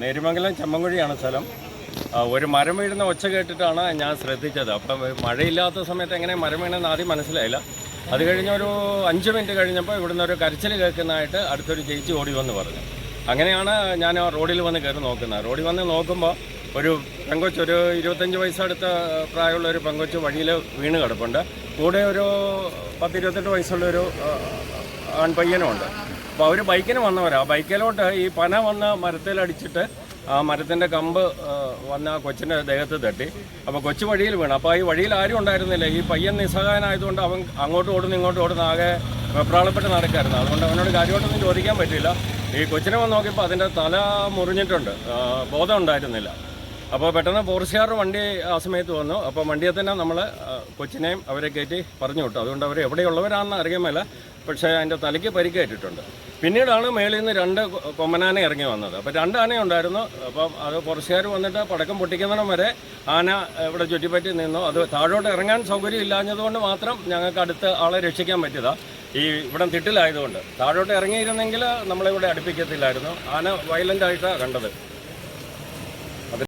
നേരുമംഗലം ചെമ്മങ്കുഴിയാണ് സ്ഥലം. ഒരു മരം വീഴുന്ന ഒച്ച കേട്ടിട്ടാണ് ഞാൻ ശ്രദ്ധിച്ചത്. അപ്പം മഴയില്ലാത്ത സമയത്ത് എങ്ങനെ മരം വീണെന്ന് ആദ്യം മനസ്സിലായില്ല. അത് കഴിഞ്ഞൊരു അഞ്ച് മിനിറ്റ് കഴിഞ്ഞപ്പോൾ ഇവിടുന്ന് ഒരു കരച്ചിൽ കേൾക്കുന്നതായിട്ട് അടുത്തൊരു ചേച്ചി ഓടി വന്ന് പറഞ്ഞു. അങ്ങനെയാണ് ഞാൻ റോഡിൽ വന്ന് കയറി നോക്കുന്നത്. റോഡിൽ വന്ന് നോക്കുമ്പോൾ ഒരു പെങ്കൊച്ച് ഒരു ഇരുപത്തഞ്ച് വയസ്സടുത്ത പ്രായമുള്ള ഒരു പെങ്കൊച്ച് വഴിയിൽ വീണ് കിടപ്പുണ്ട്. കൂടെ ഒരു പത്ത് ഇരുപത്തെട്ട് വയസ്സുള്ളൊരു ആ, ആൺപയ്യനുമുണ്ട്. അപ്പോൾ അവർ ബൈക്കിന് വന്നവരാ. ബൈക്കിലോട്ട് ഈ പന വന്ന് മരത്തിലടിച്ചിട്ട് ആ മരത്തിന്റെ കമ്പ് വന്ന ആ കൊച്ചിന്റെ ദേഹത്ത് തട്ടി. അപ്പോൾ കൊച്ചു വഴിയിൽ വീണു. അപ്പോൾ ഈ വഴിയിൽ ആരും ഉണ്ടായിരുന്നില്ല. ഈ പയ്യൻ നിസ്സഹായനായതുകൊണ്ട് അവൻ അങ്ങോട്ട് ഓടുന്നു ഇങ്ങോട്ട് ഓടുന്നു ആകെ വെപ്രാളപ്പെട്ട് നടക്കായിരുന്നു. അതുകൊണ്ട് അവനോട് കാര്യമായിട്ടൊന്നും ചോദിക്കാൻ പറ്റില്ല ഈ കൊച്ചിനെ വന്ന് നോക്കിയപ്പോൾ അതിന്റെ തല മുറിഞ്ഞിട്ടുണ്ട്. ബോധം ഉണ്ടായിരുന്നില്ല. അപ്പോൾ പെട്ടെന്ന് പോർച്ചുകാർ വണ്ടി ആ സമയത്ത് വന്നു. അപ്പോൾ വണ്ടിയെ തന്നെ നമ്മൾ കൊച്ചിനെയും അവരെ കയറ്റി പറഞ്ഞു വിട്ടു. അതുകൊണ്ട് അവർ എവിടെയുള്ളവരാണെന്ന് അറിയാമല്ല പക്ഷേ അതിന്റെ തലയ്ക്ക് പരിക്കേറ്റിട്ടുണ്ട്. പിന്നീടാണ് മേളിൽ നിന്ന് രണ്ട് കൊമ്മനാന ഇറങ്ങി വന്നത്. അപ്പോൾ രണ്ട് ആന ഉണ്ടായിരുന്നു. അപ്പം അത് പോർച്ചുഗാർ വന്നിട്ട് പടക്കം പൊട്ടിക്കുന്നിടം വരെ ആന ഇവിടെ ചുറ്റിപ്പറ്റി നിന്നു. അത് താഴോട്ട് ഇറങ്ങാൻ സൗകര്യം ഇല്ലാഞ്ഞതുകൊണ്ട് മാത്രം ഞങ്ങൾക്ക് അടുത്ത് ആളെ രക്ഷിക്കാൻ പറ്റിയതാണ് ഈ ഇവിടം തിട്ടിലായതുകൊണ്ട്. താഴോട്ട് ഇറങ്ങിയിരുന്നെങ്കിൽ നമ്മളിവിടെ അടുപ്പിക്കത്തില്ലായിരുന്നു. ആന വയലന്റായിട്ടാണ് കണ്ടത്.